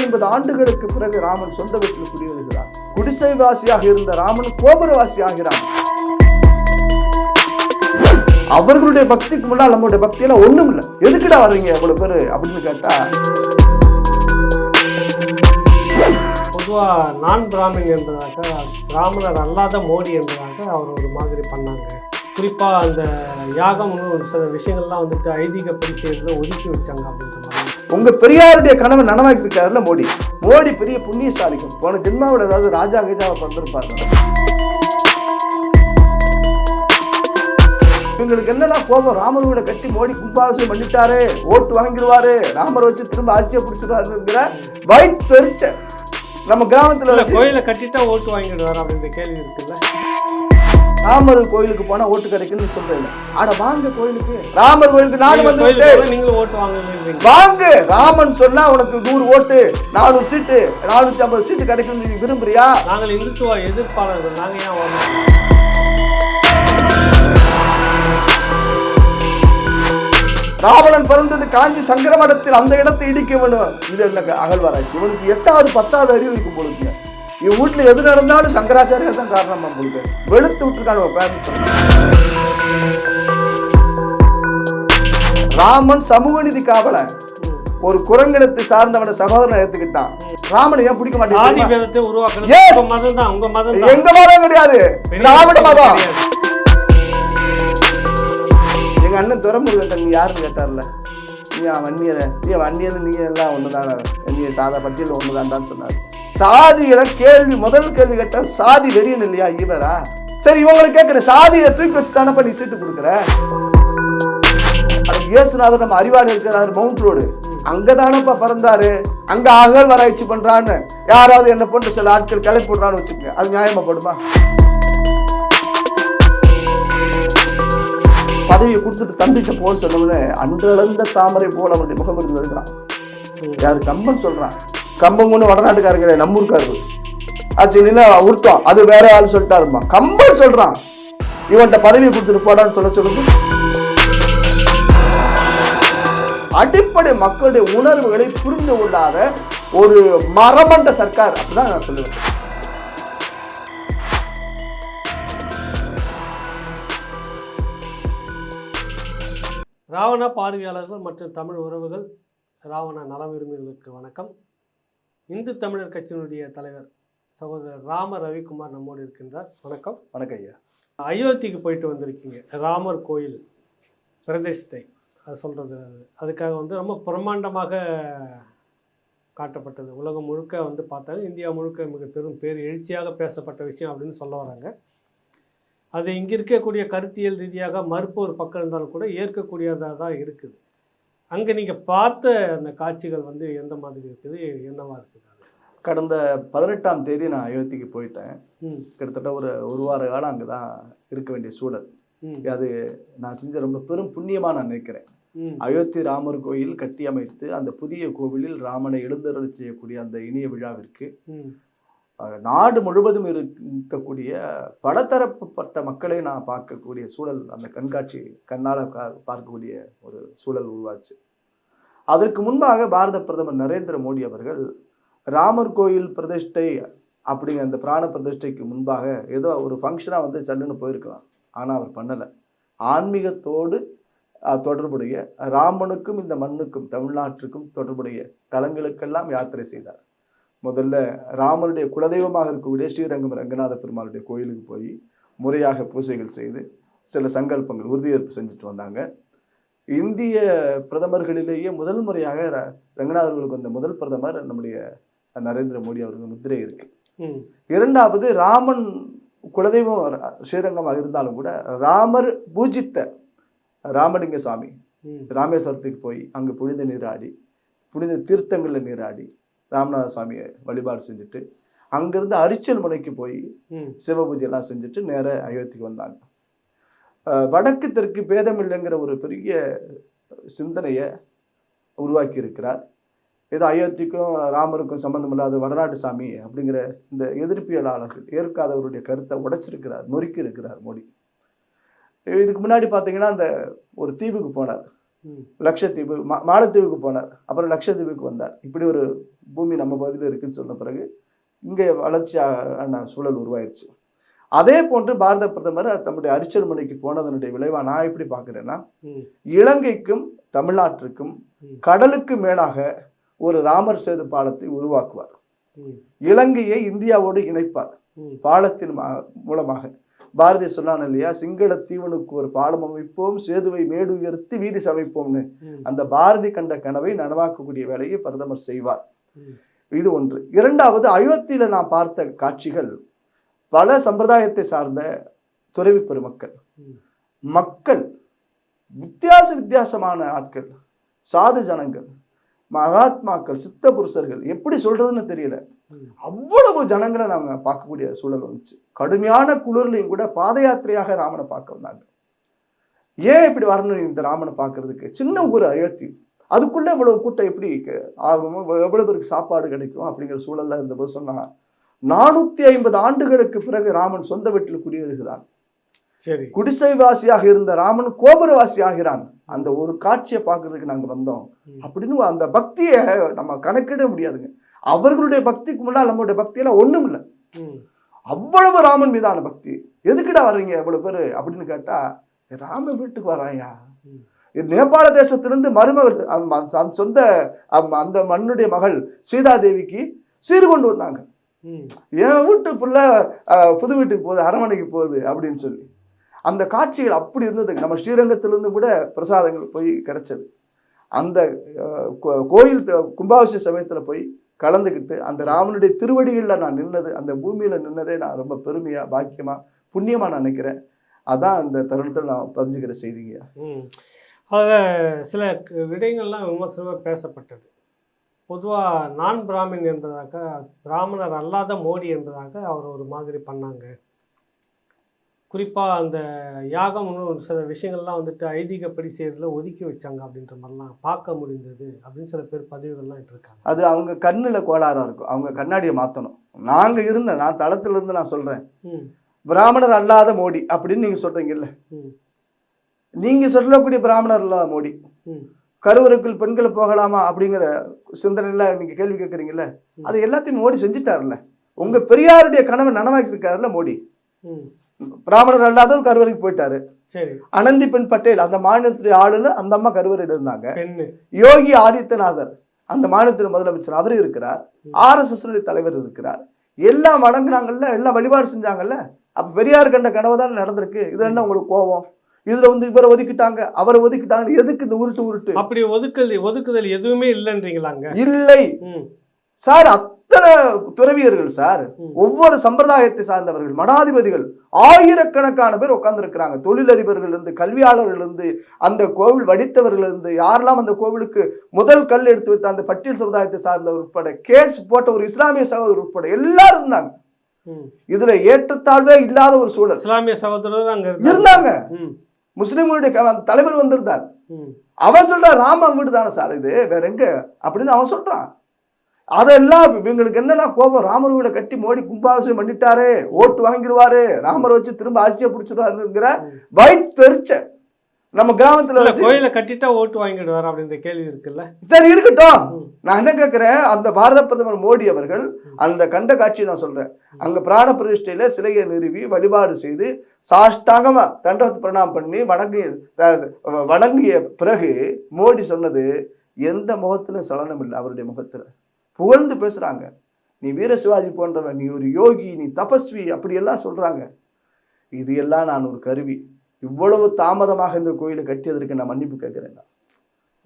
ஐம்பது ஆண்டுகளுக்கு பிறகு ராமன் சொந்த வீட்டில் குடியேறுகிறார். குடிசைவாசியாக இருந்த ராமன் கோபுரவாசி ஆகிறான் அவர்களுடைய பக்திக்கு முன்னால் நம்மளுடைய பக்தியெல்லாம் ஒண்ணும் இல்லை எதுக்குடா வர்றீங்க இவ்வளவு பேரு? அப்படின்னு கேட்டா பொதுவாக நான் பிராமின் என்பதாக பிராமணர் அல்லாத மோடி என்பதாக அவர் ஒரு மாதிரி பண்ணாங்க. குறிப்பாக அந்த யாகம் ஒரு சில விஷயங்கள்லாம் வந்துட்டு ஐதீகப்படி செய்யறதை ஒதுக்கி வச்சாங்க அப்படின்ற உங்க பெரியாருடைய கனவு நனவாக்கி இருக்காருல்ல மோடி. மோடி பெரிய புண்ணியசாலிக்கும் போன ஜென்மாவோட ஏதாவது ராஜா கஜாவை பிறந்திருப்பாரு. இவங்களுக்கு என்னதான் கோபம்? ராமர் கூட கட்டி மோடி கும்பாபிஷேகம் பண்ணிட்டாரு. ஓட்டு வாங்கிடுவாரு ராமர் வச்சு திரும்ப ஆட்சியை பிடிச்சிருவாருங்கிற வயிற்றுச்ச நம்ம கிராமத்துல கோயிலை கட்டிட்டா ஓட்டு வாங்கிடுவார் அப்படின்ற கேள்வி இருக்குல்ல? ராமர் கோயிலுக்கு போனா ஓட்டு கிடைக்குன்னு சொல்றேன். ஆனா வாங்க கோயிலுக்கு. ராமர் கோயிலுக்கு நீங்க வந்து நீங்களும் ஓட்டு வாங்கு. ராமன் சொன்னா உனக்கு நூறு ஓட்டு நானூறு சீட்டு நானூத்தி ஐம்பது சீட்டு கிடைக்கும்னு நீ விரும்புறியா? நாங்கள் இந்துத்துவ எதிர்ப்பாளர்கள் நாங்க ஏன் வரணும் ராவணன் பிறந்தது காஞ்சி சங்கர மடத்தில் அந்த இடத்தை இடிக்க வேணும். இது என்ன அகழ்வாராய்ச்சி? இவனுக்கு எட்டாவது பத்தாவது அறிவு இருக்கும் பொழுது இவன் வீட்டுல எது நடந்தாலும் சங்கராச்சாரியா தான் காரணமா பொழுது வெளுத்து விட்டுருக்கான கோயம்புத்தூர் ராமன் சமூக நீதி காவலன் ஒரு குரங்கினத்தை சார்ந்தவனை சகோதரனை ஏத்துக்கிட்டான். ராமனை ஏன் பிடிக்க மாட்டேன் தான் தான். எங்க மதம் கிடையாது. திராவிட மதம். எங்க அண்ணன் துறமுருகன் நீ யாருன்னு கேட்டார்ல? நீ வன்னியரை நீ வன்னியர் நீ எல்லாம் ஒண்ணுதானே? நீ சாதா பட்டியல் ஒண்ணுதான்டான்னு சொன்னார். சாதியில கேள்வி முதல் கேள்வி கேட்ட சாதி வெறியன் இல்லையா இவரா? சரி இவங்களை கேட்கிற சாதியை தூக்கி வச்சு தானப்பா நீ சீட்டு கொடுக்குற? அதுக்கு இயேசுநாதர் நம்ம அறிவாளி இருக்கிறார் மவுண்ட் ரோடு அங்கதானப்பா பிறந்தாரு. அங்க அகழ்வாராய்ச்சி பண்றான்னு. யாராவது என்ன போன்ற சில ஆட்கள் கிளப்பி போடுறான்னு வச்சுக்கோங்க. அது நியாயமா படுமா? பதவியை கொடுத்துட்டு தம்பிட்ட போன்னு சொன்னவனே அன்றளந்த தாமரை போல அவனுடைய முகம் இருந்ததுங்கிறான். யாரு கம்பன் சொல்றான் கம்பம் ஒண்ணு வடநாட்டுக்காரங்க கிடையாது நம்ம ஊருக்காரு ஆச்சு நின்று உருத்தம் அது வேற ஆள் சொல்லிட்டாருமா. கம்பன் சொல்றான். இவன்கிட்ட பதவி கொடுத்துட்டு போடான்னு சொல்ல சொல்லுங்க அடிப்படை மக்களுடைய உணர்வுகளை புரிந்து கொள்ளாத ஒரு மரமண்ட சர்க்கார். அப்படிதான் நான் சொல்லுவேன். ராவண பார்வையாளர்கள் மற்றும் தமிழ் உறவுகள் ராவண நலவிரும்பிகளுக்கு வணக்கம். இந்து தமிழர் கட்சியினுடைய தலைவர் சகோதரர் ராம ரவிக்குமார் நம்மோடு இருக்கின்றார். வணக்கம். வணக்கம் ஐயா. அயோத்திக்கு போயிட்டு வந்திருக்கீங்க. ராமர் கோயில் பிரதிஷ்டை. அது சொல்கிறது அதுக்காக வந்து ரொம்ப பிரம்மாண்டமாக காட்டப்பட்டது. உலகம் முழுக்க வந்து பார்த்தாங்க இந்தியா முழுக்க மிக பெரும் பேர் எழுச்சியாக பேசப்பட்ட விஷயம் அப்படின்னு சொல்ல வராங்க. அது இங்கே இருக்கக்கூடிய கருத்தியல் ரீதியாக மறுப்பு ஒரு பக்கம் இருந்தாலும் கூட ஏற்கக்கூடியதாக தான் இருக்குது. அங்கே நீங்கள் பார்த்த அந்த காட்சிகள் வந்து எந்த மாதிரி இருக்குது? என்னவா இருக்குது கடந்த பதினெட்டாம் தேதி நான் அயோத்திக்கு போயிட்டேன். கிட்டத்தட்ட ஒரு ஒரு வார காலம் அங்கே தான் இருக்க வேண்டிய சூழல். அது நான் செஞ்ச ரொம்ப பெரும் புண்ணியமாக நான் நினைக்கிறேன். அயோத்தி ராமர் கோயில் கட்டி அமைத்து அந்த புதிய கோவிலில் ராமனை எழுந்தருளச் செய்யக்கூடிய அந்த இனிய விழாவிற்கு நாடு முழுவதும் இருக்கக்கூடிய பலதரப்பட்ட மக்களை நான் பார்க்கக்கூடிய சூழல் அந்த கண்காட்சி கண்ணால் பார்க்கக்கூடிய ஒரு சூழல் உருவாச்சு. அதற்கு முன்பாக பாரத பிரதமர் நரேந்திர மோடி அவர்கள் ராமர் கோயில் பிரதிஷ்டை அப்படிங்கிற அந்த பிராண பிரதிஷ்டைக்கு முன்பாக ஏதோ ஒரு ஃபங்க்ஷனாக வந்து சல்லுன்னு போயிருக்கலாம். ஆனால் அவர் பண்ணலை. ஆன்மீகத்தோடு தொடர்புடைய ராமனுக்கும் இந்த மண்ணுக்கும் தமிழ்நாட்டிற்கும் தொடர்புடைய தலங்களுக்கெல்லாம் யாத்திரை செய்தார். முதல்ல ராமனுடைய குலதெய்வமாக இருக்கக்கூடிய ஸ்ரீரங்கம் ரங்கநாத பெருமாளுடைய கோயிலுக்கு போய் முறையாக பூஜைகள் செய்து சில சங்கல்பங்கள் உறுதியேற்பு செஞ்சுட்டு வந்தாங்க. இந்திய பிரதமர்களிலேயே முதல் முறையாக ர- ரங்கநாதர்களுக்கு வந்த முதல் பிரதமர் நம்முடைய நரேந்திர மோடி அவர்கள் முத்திரை இருக்கு. இரண்டாவது ராமன் குலதெய்வம் ஸ்ரீரங்கமாக இருந்தாலும் கூட ராமர் பூஜித்த ராமலிங்க சாமி ம். ராமேஸ்வரத்துக்கு போய் அங்கே புனித நீராடி புனித தீர்த்தங்களில் நீராடி ராமநாத சுவாமியை வழிபாடு செஞ்சுட்டு அங்கேருந்து அரிச்சல் முனைக்கு போய் ம். சிவ பூஜையெல்லாம் செஞ்சுட்டு நேர அயோத்திக்கு வந்தாங்க. வடக்கு தெற்கு பேதம் இல்லைங்கிற ஒரு பெரிய சிந்தனையை உருவாக்கி இருக்கிறார் ஏதோ அயோத்திக்கும் ராமருக்கும் சம்பந்தம் இல்லாத வடநாட்டு சாமி அப்படிங்கிற இந்த எதிர்ப்பியலாளர்கள் ஏற்காதவருடைய கருத்தை உடைச்சிருக்கிறார் நொறுக்கி இருக்கிறார் மோடி. இதுக்கு முன்னாடி பார்த்தீங்கன்னா அந்த ஒரு தீவுக்கு போனார். லட்சத்தீவு மா- மாலத்தீவுக்கு போனார் அப்புறம் லட்சத்தீவுக்கு வந்தார் இப்படி ஒரு பூமி நம்ம பகுதியில் இருக்குன்னு சொன்ன பிறகு இங்கே வளர்ச்சியான சூழல் உருவாயிருச்சு அதே போன்று பாரத பிரதமர் தம்முடைய அரிச்சல்மனைக்கு போனதனுடைய விளைவா நான் எப்படி பார்க்குறேன்னா. இலங்கைக்கும் தமிழ்நாட்டிற்கும். கடலுக்கு மேலாக ஒரு ராமர் சேது பாலத்தை உருவாக்குவார். இலங்கையை இந்தியாவோடு இணைப்பார். பாலத்தின் மூலமாக பாரதி சொன்னான் இல்லையா சிங்கள தீவனுக்கு ஒரு பாலம் அமைப்போம் சேதுவை மேடு உயர்த்தி வீதி சமைப்போம்னு. அந்த பாரதி கண்ட கனவை நனவாக்கக்கூடிய வேலையை பிரதமர் செய்வார். இது ஒன்று இரண்டாவது அயோத்தியில நான் பார்த்த காட்சிகள் பல சம்பிரதாயத்தை சார்ந்த துறவி பெருமக்கள். மக்கள் வித்தியாச வித்தியாசமான ஆட்கள் சாது ஜனங்கள் மகாத்மாக்கள் சித்த புருஷர்கள் எப்படி சொல்றதுன்னு தெரியல. அவ்வளவு ஜனங்களை நாம பார்க்கக்கூடிய சூழல் வந்துச்சு. கடுமையான குளிர்லையும் கூட பாத யாத்திரையாக ராமனை பார்க்க வந்தாங்க. ஏன் இப்படி வரணும் இந்த ராமனை பார்க்கறதுக்கு? சின்ன ஊர் அயோத்தி. அதுக்குள்ள இவ்வளவு கூட்டம் எப்படி ஆகும்? எவ்வளவு பேருக்கு சாப்பாடு கிடைக்கும்? அப்படிங்கிற சூழல்ல இருந்தபோது சொன்னா நானூத்தி ஐம்பது ஆண்டுகளுக்கு பிறகு ராமன் சொந்த வீட்டில் குடியேறுகிறான். சரி. குடிசைவாசியாக இருந்த ராமன் கோபுரவாசி ஆகிறான் அந்த ஒரு காட்சியை பார்க்கறதுக்கு நாங்க வந்தோம். அப்படின்னு அந்த பக்தியை நம்ம கணக்கிட முடியாதுங்க. அவர்களுடைய பக்திக்கு முன்னால் நம்மளுடைய பக்தியெல்லாம் ஒண்ணும் இல்லை. அவ்வளவு ராமன் மீதான பக்தி. எதுக்குடா வர்றீங்க இவ்வளவு பேர்? அப்படின்னு கேட்டா ராமன் வீட்டுக்கு வராயா நேபாள தேசத்திலிருந்து மருமகள் சொந்த அந்த மண்ணுடைய மகள் சீதாதேவிக்கு சீர் கொண்டு வந்தாங்க. என் வீட்டு புள்ள புது வீட்டுக்கு போகுது அரண்மனைக்கு போகுது அப்படின்னு சொல்லி. அந்த காட்சிகள் அப்படி இருந்ததுங்க நம்ம ஸ்ரீரங்கத்திலிருந்து கூட பிரசாதங்கள் போய் கிடைச்சது. அந்த கோயில் கும்பாபிஷேக சமயத்தில் போய் கலந்துக்கிட்டு அந்த ராமனுடைய திருவடிகளில் நான் நின்னது அந்த பூமியில் நின்னதே நான் ரொம்ப பெருமையாக பாக்கியமாக புண்ணியமாக நான் நினைக்கிறேன். அதான் அந்த தருணத்தில் நான் பதிஞ்சுக்கிற செய்திங்க. அதில் சில விடயங்கள்லாம் விமர்சனமாக பேசப்பட்டது. பொதுவாக நான் பிராமின் என்பதாக பிராமணர் அல்லாத மோடி என்பதாக அவர் ஒரு மாதிரி பண்ணாங்க. குறிப்பாக அந்த யாகம் இன்னும் சில விஷயங்கள்லாம் வந்துட்டு ஐதீகப்படி செய்யறதுல ஒதுக்கி வச்சாங்க அப்படின்ற மாதிரிலாம் பார்க்க முடிந்தது அப்படின்னு சில பேர் பதிவுகள்லாம் இட்டிருக்காங்க. அது அவங்க கண்ணில் கோளாறாக இருக்கும். அவங்க கண்ணாடியை மாற்றணும் நாங்கள் இருந்த நான் தளத்துல இருந்து நான் சொல்கிறேன் பிராமணர் அல்லாத மோடி அப்படின்னு நீங்கள் சொல்கிறீங்கல்ல நீங்கள் சொல்லக்கூடிய பிராமணர் அல்லாத மோடி. ம். கருவறைக்குள் பெண்கள் போகலாமா அப்படிங்கிற சிந்தனையில நீங்க கேள்வி கேட்குறீங்கல்ல. அது எல்லாத்தையும் மோடி செஞ்சுட்டாருல்ல? உங்க பெரியாருடைய கனவை நனவாக்கி இருக்காருல்ல மோடி பிராமணர் அல்லாதவர் கருவறைக்கு போயிட்டாரு. அனந்தி பெண் பட்டேல் அந்த மாநிலத்துடைய ஆளுநர் அந்த அம்மா கருவறையில் இருந்தாங்க. யோகி ஆதித்யநாதர் அந்த மாநிலத்தின் முதலமைச்சர் அவரு இருக்கிறார். ம். ஆர்எஸ்எஸ் தலைவர் இருக்கிறார். எல்லாம் வணங்குனாங்கல்ல எல்லாம் வழிபாடு செஞ்சாங்கல்ல அப்ப பெரியார் கண்ட கனவு தான் நடந்திருக்கு. இதுல என்ன உங்களுக்கு கோவம் இதுல வந்து இவரை ஒதுக்கிட்டாங்க அவரை ஒதுக்கிட்டாங்க எதுக்கு இந்த உருட்டு உருட்டு? அப்படி ஒதுக்கல் ஒதுக்குதல் எதுவுமே இல்லைன்றீங்களாங்க? இல்லை. சார் அத்தனை துறவியர்கள் சார். ஒவ்வொரு சம்பிரதாயத்தை சார்ந்தவர்கள் மடாதிபதிகள் ஆயிரக்கணக்கான பேர் உட்கார்ந்திருக்கிறாங்க. தொழிலதிபர்கள் இருந்து கல்வியாளர்கள் இருந்து அந்த கோவில் வடித்தவர்கள் இருந்து யாரெல்லாம் அந்த கோவிலுக்கு முதல் கல் எடுத்து வைத்த அந்த பட்டியல் சமுதாயத்தை சார்ந்தவர் உட்பட கேஸ் போட்ட ஒரு இஸ்லாமிய சகோதரர் உட்பட எல்லாரும் இருந்தாங்க. இதுல ஏற்றத்தாழ்வே இல்லாத ஒரு சூழல். இஸ்லாமிய சகோதரர் அங்க இருந்தாங்க. முஸ்லிம்களுடைய தலைவர் வந்திருந்தார். அவன் சொல்றான் ராமன் வீடு தானே சார் இது? வேற எங்க? அப்படின்னு அவன் சொல்றான். அதெல்லாம் இவங்களுக்கு என்னன்னா கோபம்? ராமர் வீடை கட்டி மோடி கும்பாபிஷேகம் பண்ணிட்டாரே ஓட்டு வாங்கிடுவாரு ராமரை வச்சு திரும்ப ஆட்சியை பிடிச்சிருவாருங்கிற வயிற்றுச்ச நம்ம கிராமத்துல கோயிலை கட்டிட்டா ஓட்டு வாங்கிடுவார் அப்படின்ற கேள்வி இருக்குல்ல? சரி இருக்கட்டும். நான் என்ன கேட்கிறேன் அந்த பாரத பிரதமர் மோடி அவர்கள் அந்த கண்ட காட்சியை நான் சொல்றேன். அங்க பிராண பிரதிஷ்டையில சிலையை நிறுவி வழிபாடு செய்து சாஷ்டாங்கமா தண்டவத்து பிரணாமம் பண்ணி வணங்கி வணங்கிய பிறகு மோடி சொன்னது எந்த முகத்திலும் சலனம் இல்லை அவருடைய முகத்துல. புகழ்ந்து பேசுறாங்க. நீ வீர சிவாஜி போன்றவன் நீ ஒரு யோகி நீ தபஸ்வி அப்படியெல்லாம் சொல்றாங்க. இது எல்லாம் நான் ஒரு கருவி. இவ்வளவு தாமதமாக இந்த கோயிலை கட்டியதற்கு நான் மன்னிப்பு கேட்கிறேன்.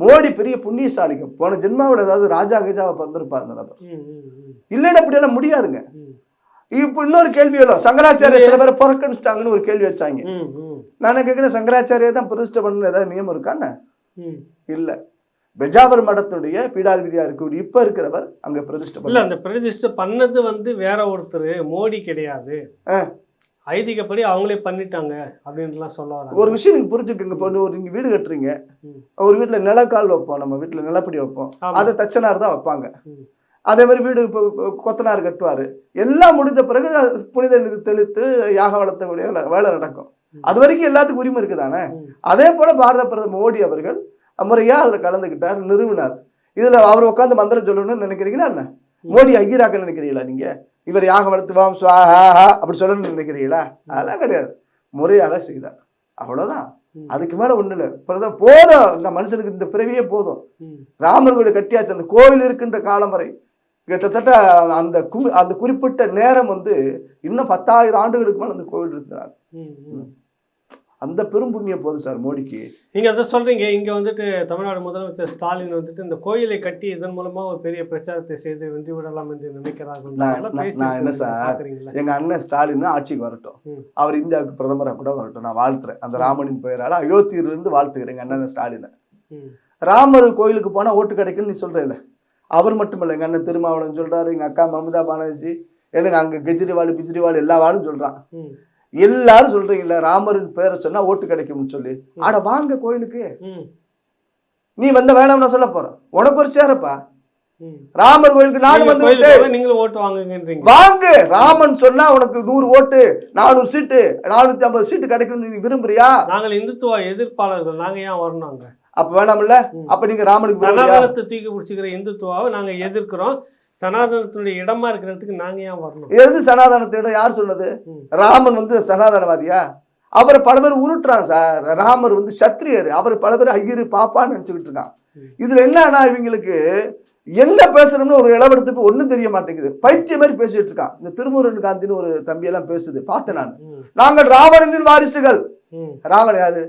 மோடி பெரிய புண்ணியசாலிங்க போன ஜென்மாவில் ஏதாவது ராஜா கஜாவை பிறந்திருப்பார் அந்த நபர். இல்லைன்னு அப்படியெல்லாம் முடியாதுங்க. இப்போ இன்னொரு கேள்வி எல்லாம் சங்கராச்சாரிய சில பேரை புறக்கணிச்சிட்டாங்கன்னு ஒரு கேள்வி வச்சாங்க. நான் கேட்குறேன்? சங்கராச்சாரியா தான் பிரதிஷ்டை பண்ணணும் ஏதாவது நியமம் இருக்கான்னு இல்லை. பெஜாவர் மடத்தினுடைய பீடாதிபதியா இருக்கக்கூடிய இப்ப இருக்கிறவர் அங்க பிரதிஷ்டை இல்ல அந்த பிரதிஷ்டை பண்ணது வந்து வேற ஒருத்தர் மோடி கிடையாது. ஐதீகப்படி அவங்களே பண்ணிட்டாங்க அப்படின்லாம் சொல்ல வராங்க ஒரு விஷயம் நீங்க புரிஞ்சுக்கங்க இப்போ ஒரு நீங்க வீடு கட்டுறீங்க. ஒரு வீட்டுல நிலக்கால் வைப்போம் நம்ம வீட்டுல நிலப்படி வைப்போம். அதை தச்சனார் தான் வைப்பாங்க. அதே மாதிரி வீடு இப்போ கொத்தனார் கட்டுவாரு எல்லாம் முடிந்த பிறகு புனித நிதி தெளித்து யாக வளர்த்தக்கூடிய வேலை- நடக்கும். அது வரைக்கும் எல்லாத்துக்கும் உரிமை இருக்குதானே. அதே போல பாரத பிரதமர் மோடி அவர்கள் முறையா அதுல கலந்துக்கிட்டார் நிறுவினார். இதுல அவர் உட்காந்து மந்திரம் சொல்லணும்னு நினைக்கிறீங்களா என்ன? மோடி ஐக்கியராக்க நினைக்கிறீங்களா நீங்க? இவர் யாக வளர்த்துவாம் சுவாஹா அப்படி சொல்லணும்னு நினைக்கிறீங்களா? அதெல்லாம் கிடையாது. முறையாக செய்தார். அவ்வளவுதான். ம். அதுக்கு மேல ஒண்ணு இல்லை. பிரதம் போதும். இந்த மனுஷனுக்கு இந்த பிறவியே போதும். ராமர் கோயில் கட்டியாச்சு. அந்த கோவில் இருக்கின்ற காலம் வரை. கிட்டத்தட்ட அந்த கு அந்த குறிப்பிட்ட நேரம் வந்து இன்னும் பத்தாயிரம் ஆண்டுகளுக்கு மேல அந்த கோவில் ம். அந்த பெரும் புண்ணியம் போதும் சார் மோடிக்கு நீங்க அதை சொல்றீங்க இங்க வந்துட்டு தமிழ்நாடு முதலமைச்சர் ஸ்டாலின் வந்துட்டு இந்த கோயிலை கட்டி இதன் மூலமா ஒரு பெரிய பிரச்சாரத்தை செய்து வென்று விடலாம் என்று நினைக்கிறார்கள் நான்- என்ன சார், பாக்குறீங்களா? எங்க அண்ணன் ஸ்டாலின் ஆட்சிக்கு வரட்டும். அவர் இந்தியாவுக்கு பிரதமராக கூட வரட்டும் நான் வாழ்த்துறேன் அந்த ராமனின் பெயரால அயோத்தியிலிருந்து வாழ்த்துக்கிறேன் எங்க அண்ணன் ஸ்டாலினை. ராமர் கோயிலுக்கு போனா ஓட்டு கிடைக்கும்னு நீ சொல்றேல அவர் மட்டும் இல்லை எங்க அண்ணன் திருமாவளவன் சொல்றாரு எங்க அக்கா மமதா பானர்ஜி எனக்கு அங்க கெஜ்ரிவால் பிஜ்ரிவால் எல்லா வாளும் சொல்றான் ம். எல்லாரும் சொல்றீங்கல்ல ராமரின் பேரை சொன்னா ஓட்டு கிடைக்கும்னு சொல்லி. ஆட வாங்க கோயிலுக்கு. நீ வந்த வேணாம் நான் சொல்ல போறேன். உனக்கு ஒரு சேரப்பா. ராமர் கோயிலுக்கு நானும் வந்து நீங்களும் ஓட்டு வாங்குங்கன்றீங்க. வாங்கு. ராமன் சொன்னா உனக்கு நூறு ஓட்டு நானூறு சீட்டு நானூத்தி ஐம்பது சீட்டு கிடைக்கும்னு நீ விரும்புறியா? நாங்கள் இந்துத்துவ எதிர்ப்பாளர்கள். நாங்க ஏன் வரணும் அங்க அப்ப வேணாம்ல. அப்ப நீங்க ராமனுக்கு தூக்கி பிடிச்சிக்கிற இந்துத்துவாவை நாங்க எதிர்க்கிறோம். சனாதனத்தினுடைய இடமா இருக்கிறதுக்கு நாங்க ஏன் வரணும்? எது சனாதனத்திடம் யார் சொன்னது. ராமன் வந்து சனாதனவாதியா? அவரை பல பேர் உருட்டுறான் சார். ராமர் வந்து சத்திரியர். அவர் பல பேர் ஐயரு பாப்பான்னு நினைச்சுக்கிட்டு இருக்கான். இதுல என்னன்னா இவங்களுக்கு என்ன பேசுறோம்னு ஒரு இளவடத்துக்கு ஒண்ணும் தெரிய மாட்டேங்குது. பைத்திய மாதிரி பேசிட்டு இருக்கான். இந்த திருமுருகன் காந்தின்னு ஒரு தம்பி எல்லாம் பேசுது. பார்த்தேன் நான். நாங்கள் ராவணனின் வாரிசுகள். ராவணன் யாரு.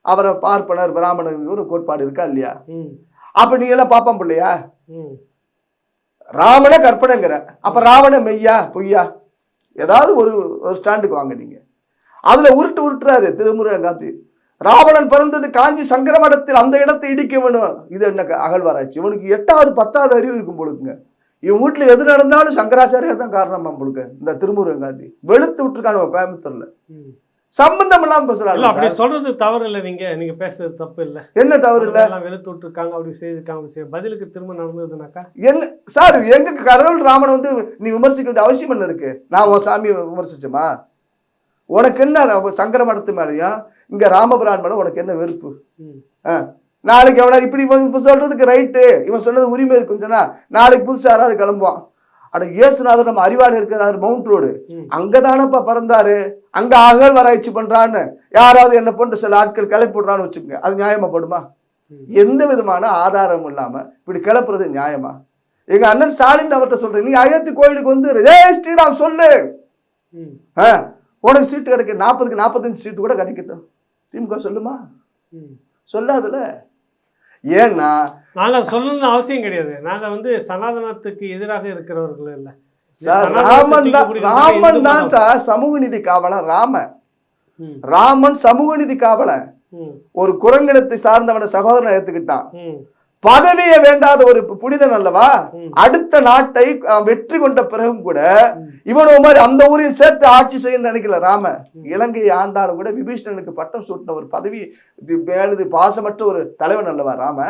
அவரை பார்ப்பனர் பிராமணனுக்கு ஒரு கோட்பாடு இருக்கா இல்லையா. அப்ப நீங்க எல்லாம் பாப்பான் பிள்ளையா? ம். கற்பனைங்கிற. அப்ப ராவண மெய்யா பொய்யா? ஏதாவது ஒரு ஒரு ஸ்டாண்டுக்கு வாங்க நீங்க. அதுல உருட்டு உருட்டுறாரு திருமுருகன் காந்தி. ராவணன் பிறந்தது காஞ்சி சங்கர மடத்தில் அந்த இடத்தை இடிக்க வேணும். இது என்ன க- அகழ்வாராய்ச்சி. இவனுக்கு எட்டாவது பத்தாவது அறிவு இருக்கும் பொழுதுங்க. இவன் வீட்டில் எது நடந்தாலும் சங்கராச்சாரியா தான் காரணமா பொழுக்க இந்த திருமுருகன் காந்தி. வெளுத்து விட்டுருக்கானு கோயம்புத்தூர்ல. சம்பந்தம் இல்லாம இல்ல பேசுறாங்க அப்படி சொல்றது தவறு இல்ல. நீங்க நீங்க பேசுறது தப்பு இல்ல. என்ன தவறு இல்ல? எல்லாம் வெளுத்து விட்டுருக்காங்க அப்படி செய்திருக்காங்க அப்படி செய்ய பதிலுக்கு திரும்ப நடந்ததுனாக்கா? என்ன சார் எங்க கடவுள் ராமனை வந்து நீ விமர்சிக்க வேண்டிய அவசியம் என்ன இருக்கு. நான் உன் சாமியை விமர்சிச்சோமா உனக்கு என்ன சங்கர மடத்து மேலயும் இங்க ராமபிரான் மேல உனக்கு என்ன வெறுப்பு. நாளைக்கு எவனா இப்படி இவன் சொல்றதுக்கு ரைட்டு இவன் சொன்னது உரிமை இருக்குன்னு சொன்னா நாளைக்கு புதுசா யாராவது கிளம்புவான். அட இயேசுநாதர் நம்ம அறிவாளி இருக்கிறாரு மவுண்ட் ரோடு ம். அங்கதானப்பா பிறந்தாரு. அங்க அகழ்வாராய்ச்சி பண்றான்னு யாராவது என்ன போன்ற சில ஆட்கள் கிளப்பி விடுறான்னு வச்சுக்கோங்க. அது நியாயமாப்படுமா. எந்த விதமான ஆதாரமும் இல்லாம இப்படி கிளப்புறது நியாயமா? எங்க அண்ணன் ஸ்டாலின் அவர்கிட்ட சொல்றேன் நீ அயோத்தி கோயிலுக்கு வந்து ஜெய் ஸ்ரீராம் சொல்லு. ஆ, உனக்கு சீட்டு கிடைக்க நாற்பதுக்கு நாற்பத்தஞ்சு சீட்டு கூட கிடைக்கட்டும். திமுக சொல்லுமா. சொல்லாதுல. ஏன்னா நாங்க அதை சொல்லணும்னு அவசியம் கிடையாது நாங்க வந்து சனாதனத்துக்கு எதிராக இருக்கிறவர்கள் இல்ல சார் ராமன் தான் ராமன் தான். சார் சமூக நீதி காவலன் ராமன். ராமன் சமூக நீதி காவலன். ஒரு குரங்கினத்தை சார்ந்தவனை சகோதரனை எடுத்துக்கிட்டான். பதவியை வேண்டாத ஒரு புனிதன் அல்லவா. அடுத்த நாட்டை வெற்றி கொண்ட பிறகும் கூட. இவனு மாதிரி அந்த ஊரையும் சேர்த்து ஆட்சி செய்யணும்னு நினைக்கல ராம இலங்கையை ஆண்டாலும் கூட விபீஷணனுக்கு பட்டம் சூட்டின ஒரு பதவி மேலது பாசமற்ற ஒரு தலைவன் அல்லவா ராம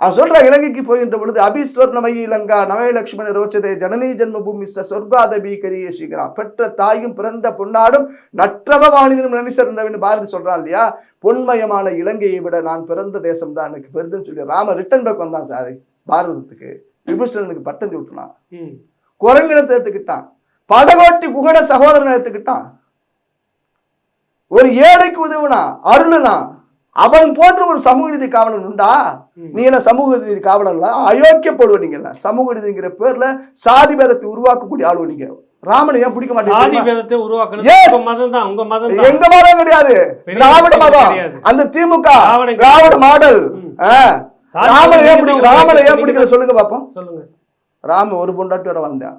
அவன் சொல்ற இலங்கைக்கு போகின்ற பொழுது அபிஸ்வர்ணமயி இலங்கா நவய லட்சுமண ரோச்சதே ஜனனி ஜென்மபூமி சொர்க்காதபி கரிய சீக்கிரம் பெற்ற தாயும் பிறந்த பொன்னாடும் நற்றவ வாணினும் நினை சிறந்தவன் பாரதி சொல்றான் இல்லையா? பொன்மயமான இலங்கையை விட நான் பிறந்த தேசம் தான் எனக்கு பெரிதுன்னு சொல்லி ராம ரிட்டன் பேக் வந்தான் சார் பாரதத்துக்கு. விபீஷணனுக்கு பட்டம் சூட்டினான். குரங்கினத்தை எடுத்துக்கிட்டான் படகோட்டி குகட சகோதரனை எடுத்துக்கிட்டான் ஒரு ஏழைக்கு உதவுனா அருளுனா அவன் போன்ற ஒரு சமூக நீதி காவலன் உண்டா. நீ என்ன சமூக நீதி காவலன்ல அயோக்கியப்படுவ நீங்க சமூக நீதிங்கிற பேர்ல சாதி பேதத்தை உருவாக்கக்கூடிய ஆளுவ நீங்க. ராமனை ஏன் பிடிக்க தான் எங்க மதம் கிடையாது. திராவிட மதம். அந்த திமுக திராவிட மாடல். ராமனை ஏன் உருவாக்கி ராமனை ஏன் பிடிக்கல சொல்லுங்க பாப்போம். சொல்லுங்க. ராம ஒரு பொண்டாட்டியோட வந்தான்.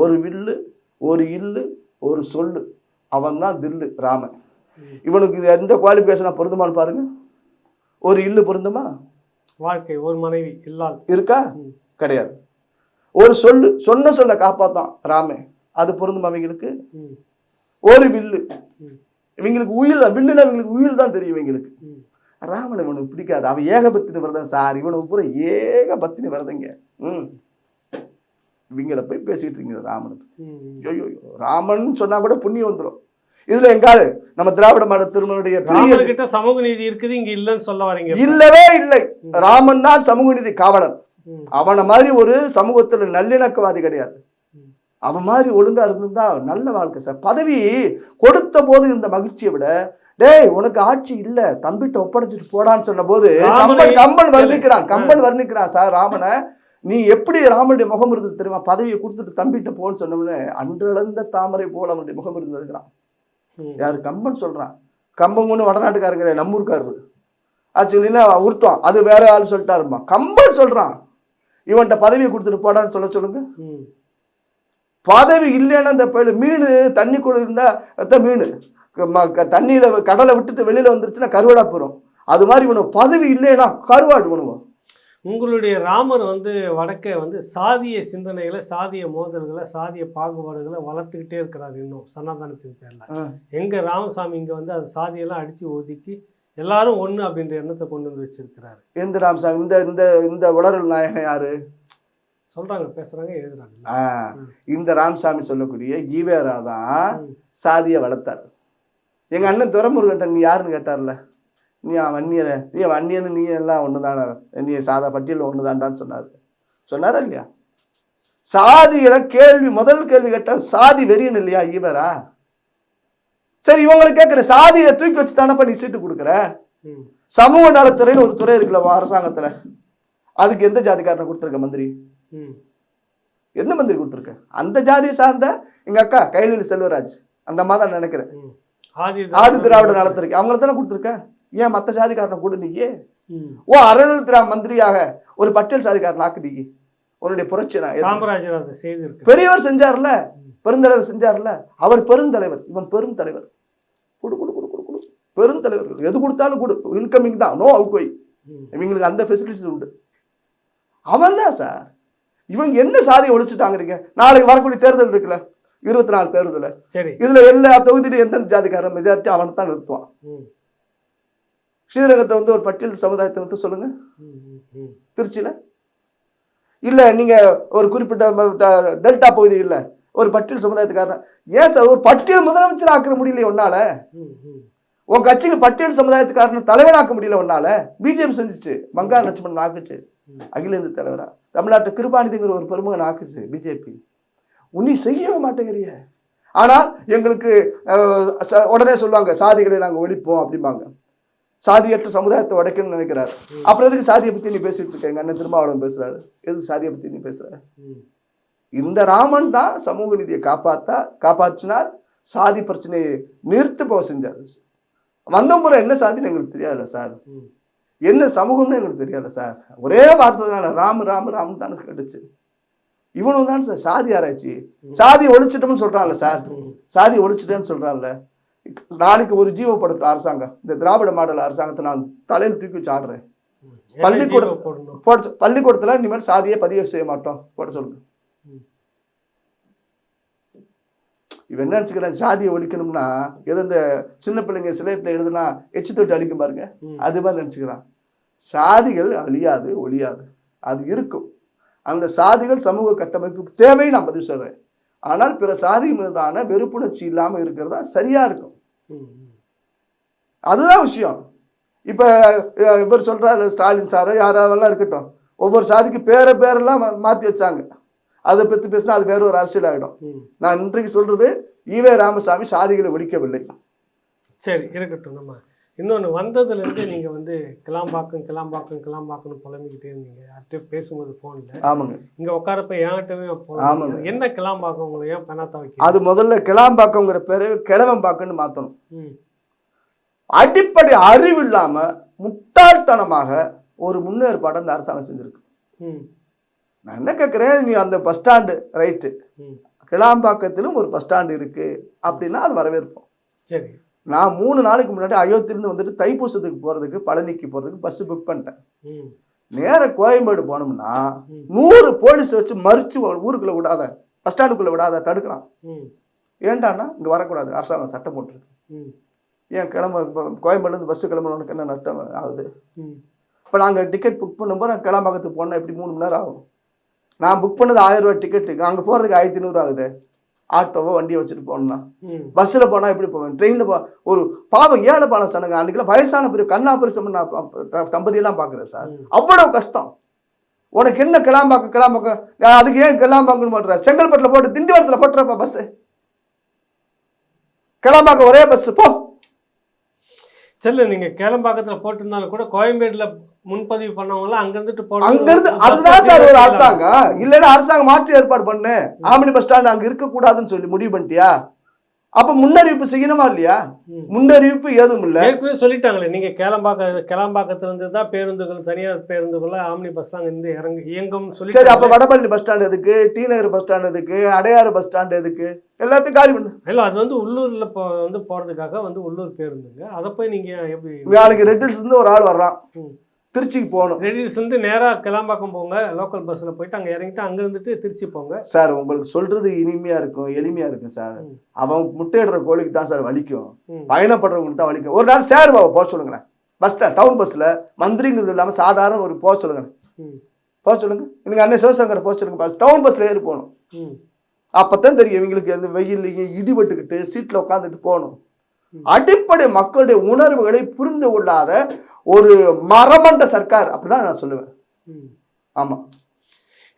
ஒரு வில்லு ஒரு இல்லு ஒரு சொல்லு. அவன் தான் தில்லு ராமன். இவனுக்கு இது எந்த குவாலிஃபிகேஷனா பொருந்துமான்னு பாருங்க. ஒரு இல்லு பொருந்துமா? வாழ்க்கை ஒரு மனைவி இல்லால் இருக்கா. கிடையாது. ஒரு சொல்லு சொன்ன சொல்ல காப்பாத்தான் ராமன் அது பொருந்துமா அவங்களுக்கு. ஒரு வில்லு. இவங்களுக்கு உயில் வில்லுனா இவங்களுக்கு உயில் தான் தெரியும் இவங்களுக்கு. ராமன் இவனுக்கு பிடிக்காது. அவன் ஏகபத்தினி விரதம் சார். இவனுக்கு பூரா ஏகபத்தினி விரதங்க. ம். இவங்கள போய் பேசிட்டு இருக்கீங்க ராமனை ம். ஐயோ ராமன் சொன்னா கூட புண்ணியம் வந்துடும் இதுல எங்காரு நம்ம திராவிட மாட திருமணுடைய ராமர்கிட்ட சமூக நீதி இருக்குது இங்க இல்லைன்னு சொல்ல வரீங்க. இல்லவே இல்லை. ராமன் தான் சமூக நீதி காவலன். அவனை மாதிரி ஒரு சமூகத்துல நல்லிணக்கவாதி கிடையாது. அவன் மாதிரி ஒழுங்கா இருந்திருந்தா நல்ல வாழ்க்கை சார். பதவி கொடுத்த போது இந்த மகிழ்ச்சியை விட டேய் உனக்கு ஆட்சி இல்ல தம்பிட்ட ஒப்படைச்சிட்டு போடான்னு சொன்ன போது கம்பன் கம்பன் வர்ணிக்கிறான் கம்பன் வர்ணிக்கிறான் சார் ராமனை. நீ எப்படி ராமனுடைய முகம் இருந்தது தெரியுமா? பதவியை கொடுத்துட்டு தம்பிட்ட போன்னு சொன்னோம்னு அன்றளந்த தாமரை போல அவனுடைய முகம் இருந்ததுங்கிறான். யார் கம்பன் சொல்றான். கம்பன் ஒன்று வடநாட்டுக்காரங்க கிடையாது நம்ம ஊருக்காரரு ஆச்சுங்களா உருட்டுவான். அது வேற ஆள் சொல்லிட்டாருமா. கம்பன் சொல்றான். இவன்கிட்ட பதவியை கொடுத்துட்டு போடான்னு சொல்ல சொல்லுங்க. பதவி இல்லைன்னா இந்த பயில மீன் தண்ணி கூட இருந்தா அதான் மீன். தண்ணியில கடலை விட்டுட்டு வெளியில வந்துருச்சுன்னா கருவாடா போயிடும் அது மாதிரி இவனுக்கு பதவி இல்லைன்னா கருவாடு பண்ணுவோம் உங்களுடைய ராமர் வந்து வடக்கே வந்து சாதிய சிந்தனைகளை சாதிய மோதல்களை சாதிய பாகுபாடுகளை வளர்த்துக்கிட்டே இருக்கிறார் இன்னும் சனாதனத்தின் பேர்ல. ஆ. எங்க ராமசாமி இங்க வந்து அது சாதியெல்லாம் அடிச்சு ஒதுக்கி எல்லாரும் ஒண்ணு அப்படின்ற எண்ணத்தை கொண்டு வந்து வச்சிருக்கிறாரு. எந்த ராமசாமி? இந்த இந்த இந்த உளறல் நாயகன் யாரு? சொல்றாங்க பேசுறாங்க எழுதுறாங்க. இந்த ராமசாமி சொல்லக்கூடிய ஈவேரா தான். சாதியை வளர்த்தார். எங்க அண்ணன் துரமுருகன் நீ யாருன்னு கேட்டார்ல? நீ வன்னியரை. நீ வன்னியனு நீ எல்லாம் ஒண்ணுதானே. நீ சாதா பட்டியல் ஒண்ணுதான்டான்னு சொன்னார். சொன்னாரா இல்லையா? சாதியில கேள்வி முதல் கேள்வி கேட்டா சாதி வெறியன் இல்லையா ஈவரா சரி இவங்களை கேட்குற சாதியை தூக்கி வச்சு தானப்பா நீ சீட்டு கொடுக்குற. சமூக நலத்துறைன்னு ஒரு துறை இருக்குல்ல உன் அரசாங்கத்துல. அதுக்கு எந்த ஜாதிக்காரனை கொடுத்துருக்க மந்திரி? ம். எந்த மந்திரி கொடுத்துருக்க? அந்த ஜாதியை சார்ந்த எங்க அக்கா கைலி செல்வராஜ். அந்த அம்மா தான் நினைக்கிறேன். ஆதி ஆதி திராவிட நலத்துறைக்கு. அவங்கள தானே கொடுத்துருக்க? ஏன் மற்ற ஜாதிக்காரனை கொடு ம். ஓ அறநிலைத்துறை மந்திரியாக ஒரு பட்டியல் சாதிக்காரன் ஆக்கு நீ. உன்னுடைய புரட்சி பெரியவர் செஞ்சார்ல? பெருந்தலைவர் செஞ்சார்ல? அவர் பெருந்தலைவர் இவன் பெருந்தலைவர். குடு குடு குடு குடு குடு. பெருந்தலைவர் எது கொடுத்தாலும் கொடு. இன்கமிங் தான். நோ அவுட் கோயிங் ம். இவங்களுக்கு அந்த ஃபெசிலிட்டிஸ் உண்டு. அவன் தான் சார். இவங்க என்ன சாதியை ஒழிச்சுட்டாங்கிறீங்க நாளைக்கு வரக்கூடிய தேர்தல் இருக்குல்ல? இருபத்தி நாலு தேர்தல். சரி. இதுல எல்லா தொகுதியிலும் எந்தெந்த ஜாதிக்காரன் மெஜாரிட்டி அவனை தான் நிறுத்துவான். ஸ்ரீரங்கத்தை வந்து ஒரு பட்டியல் சமுதாயத்தை நிறுத்த சொல்லுங்க ம். ம். ம். திருச்சியில இல்ல நீங்க ஒரு குறிப்பிட்ட டெல்டா பகுதி இல்ல ஒரு பட்டியல் சமுதாயத்துக்காரன் ஏன் சார் ஒரு பட்டியல் முதலமைச்சர் ஆக்கிற முடியல. ம். உன் கட்சிக்கு பட்டியல் சமுதாயத்துக்காரனை தலைவனாக்க முடியல உன்னால பிஜேபி செஞ்சுச்சு பங்கார் லட்சுமணன் ஆக்குச்சு. அகில இந்திய தலைவரா தமிழ்நாட்டு கிருபாநிதிங்கிற ஒரு பெருமகன் ஆக்குச்சு பிஜேபி உன்னை செய்யவே மாட்டேங்கிறிய ஆனால் எங்களுக்கு உடனே சொல்லுவாங்க சாதிகளை நாங்கள் ஒழிப்போம் அப்படிம்பாங்க சாதியற்ற சமுதாயத்தை உடைக்கணும்னு நினைக்கிறாரு. அப்புறம் எதுக்கு சாதியை பத்தி நீ பேசிட்டு இருக்க எங்க அண்ணன் திருமாவளவன் பேசுறாரு. எதுக்கு சாதியை பத்தி நீ பேசுற? இந்த ராமன் தான் சமூக நீதியை காப்பாத்தா காப்பாற்றினார் சாதி பிரச்சனையை நிறுத்து போக செஞ்சார். முறை என்ன சாதின்னு எங்களுக்கு தெரியாதுல்ல சார். என்ன சமூகம்னு எங்களுக்கு தெரியல சார். ஒரே வார்த்தை தானே ராம் ராம் ராம் தானே கேட்டுச்சு. இவனும் தான் சார் சாதி ஆராய்ச்சி. சாதி ஒழிச்சிட்டோம்னு சொல்றான்ல சார். சாதி ஒழிச்சிட்டேன்னு சொல்றான்ல. நாளைக்கு ஒரு ஜீவோ படுக்கிற அரசாங்கம் இந்த திராவிட மாடல் அரசாங்கத்தை நான் தலையில் தூக்கி வச்சு ஆடுறேன். பள்ளிக்கூடம். போட பள்ளிக்கூடத்துல இனிமேல் சாதியை பதிவு செய்ய மாட்டோம். போட சொல்லுங்க. இவன் என்ன நினச்சிக்கிறேன்? சாதியை ஒழிக்கணும்னா எது இந்த சின்ன பிள்ளைங்க சிலைப்பில் எழுதுனா எச்சு தொட்டு அழிக்கும் பாருங்க. அது மாதிரி நினச்சிக்கிறான். சாதிகள் அழியாது ஒழியாது. அது இருக்கும். அந்த சாதிகள் சமூக கட்டமைப்புக்கு தேவை நான் பதிவு சொல்றேன் ஆனால் பிற சாதி மீதான வெறுப்புணர்ச்சி இல்லாமல் இருக்கிறதா சரியா இருக்கும். அதுதான் விஷயம். இப்போ இவர் சொல்றாரு ஸ்டாலின் சாரோ யாராவெல்லாம் இருக்கட்டும் ஒவ்வொரு சாதிக்கு பேரை பேரெல்லாம் மாற்றி வச்சாங்க. அதை பற்றி பேசினா அது வேற ஒரு அரசியல் ஆகிடும் நான் இன்றைக்கு சொல்றது ஈவே ராமசாமி சாதிகளை ஒழிக்கவில்லை. சரி இருக்கட்டும் நம்ம இன்னொன்று வந்ததுலேருந்து நீங்கள் வந்து கிளாம்பாக்கம் கிளாம்பாக்கம் கிளாம்பாக்கம்னு புலம்பிக்கிட்டே இருந்தீங்க. யார்கிட்டயோ பேசும்போது ஃபோனில் ஆமாங்க. இங்கே உட்காரப்ப என்கிட்டவே ஆமாங்க. என்ன கிளாம்பாக்கம் உங்களை ஏன் பெனாத்தா வைக்க அது முதல்ல கிளாம்பாக்கங்கிற பேரு கிழவம்பாக்கன்னு மாற்றணும் ம். அடிப்படை அறிவு இல்லாம முட்டாள்தனமாக ஒரு முன்னேற்பாடு அந்த அரசாங்கம் செஞ்சிருக்கு. ம். நான் என்ன கேட்குறேன் நீ அந்த பஸ் ஸ்டாண்டு ரைட்டு. கிளாம்பாக்கத்திலும் ஒரு பஸ் ஸ்டாண்டு இருக்கு. அப்படின்னா அது வரவேற்போம். சரி. நான் மூணு நாளைக்கு முன்னாடி அயோத்தியிலிருந்து வந்துட்டு தைப்பூசத்துக்கு போகிறதுக்கு பழனிக்கு போகிறதுக்கு பஸ்ஸு புக் பண்ணிட்டேன். நேரா கோயம்பேடு போனோம்னா. நூறு போலீஸ் வச்சு மறிச்சு ஊருக்குள்ளே விடாத பஸ் ஸ்டாண்டுக்குள்ளே விடாத தடுக்கிறான். ம். ஏன்டான்னா இங்கே வரக்கூடாது. அரசாங்கம் சட்டம் போட்டிருக்கு. ஏன் கிளம்ப கோயம்பேடுலேருந்து பஸ்ஸு கிளம்புறவனுக்கு என்ன நஷ்டம் ஆகுது? இப்போ நாங்கள் டிக்கெட் புக் பண்ணும்போது நான் கிளம்பாக்கத்துக்கு போனால் எப்படி மூணு மணி நேரம் ஆகும். நான் புக் பண்ணது ஆயிரம் ரூபாய் டிக்கெட்டு அங்கே போகிறதுக்கு ஆயிரத்தி நூறு ஆகுது. ஆட்டோவோ வண்டியை வச்சுட்டு போகணும்னா. பஸ்ஸில் போனால் எப்படி போவேன்? ட்ரெயினில் போ ஒரு பாவம் ஏழை பாலம் சனங்க அன்றைக்கெல்லாம் வயசான பிறகு கண்ணா பரிசம் நான் தம்பதியெல்லாம் பார்க்குறேன் சார். ம். அவ்வளவு கஷ்டம். உனக்கு என்ன கிளாம்பாக்க கிளாம்பாக்க நான் அதுக்கு ஏன் கிளாம்பாக்கன்னு போட்டுற செங்கல்பட்டில் போட்டு திண்டிவனத்தில் போட்டுறப்ப பஸ்ஸு. கிளாம்பாக்க ஒரே பஸ் போ. சரி நீங்க கேளம்பாக்கத்துல போட்டிருந்தாலும் கூட கோயம்பேடுல முன்பதிவு பண்ணவங்களாம் அங்க இருந்துட்டு போன அங்கிருந்து அதுதான் சார் ஒரு அரசாங்கம். இல்லைன்னா அரசாங்கம் மாற்று ஏற்பாடு பண்ணு. ஆமினி பஸ் ஸ்டாண்ட் அங்க இருக்கக்கூடாதுன்னு சொல்லி முடிவு பண்ணிட்டியா? அப்ப முன்னறிவிப்பு செய்யணுமா இல்லையா. முன்னறிவிப்பு ஏதும் இல்ல. ஏற்கனவே சொல்லிட்டாங்களே நீங்க கேளம்பாக்க கேளம்பாக்கத்துல இருந்து தான் பேருந்துகள் தனியார் பேருந்துகள் ஆம்னி பஸ் தான் இருந்து இறங்கு இயங்கும் சொல்லி சரி அப்ப வடபழனி பஸ் ஸ்டாண்ட் எதுக்கு? டி நகர் பஸ் ஸ்டாண்ட் எதுக்கு? அடையாறு பஸ் ஸ்டாண்ட் எதுக்கு? எல்லாத்தையும் காலி பண்ணு. இல்ல அது வந்து உள்ளூர்ல வந்து போறதுக்காக வந்து உள்ளூர் பேருந்துங்க. அதை போய் நீங்க எப்படி நாளைக்கு ரெட்டில்ஸ் இருந்து ஒரு ஆள் வர்றான். திருச்சிக்கு போகணும். ரெடிஸ் இருந்து நேரா கிளம்பாக்கம் போங்க லோக்கல் பஸ்ல போயிட்டு அங்க இறங்கிட்டு அங்க இருந்துட்டு திருச்சி போங்க. சார் உங்களுக்கு சொல்றது இனிமையா இருக்கும் எளிமையா இருக்கும் சார். அவன் முட்டையிடுற கோழிக்கு தான் சார் வலிக்கும். பயணப்படுறவங்களுக்கு தான் வலிக்கும். ஒரு நாள் சேர் பாபா போக சொல்லுங்களேன். பஸ் ஸ்டாண்ட் டவுன் பஸ்ல மந்திரிங்கிறது இல்லாம சாதாரண ஒரு போக சொல்லுங்க ம். போக சொல்லுங்க. இன்னைக்கு அண்ணன் சிவசங்கர் போக சொல்லுங்க. பஸ் டவுன் பஸ்ல ஏறி போகணும். ம். அப்பதான் தெரியும் இவங்களுக்கு அந்த வெயில் இடிபட்டுக்கிட்டு சீட்ல உட்காந்துட்டு போகணும். அடிப்படை மக்களுடைய உணர்வுகளை புரிந்து கொள்ளாத ஒரு மரமண்ட சர்க்கார் அப்படிதான் நான் சொல்லுவேன் ம். ஆமா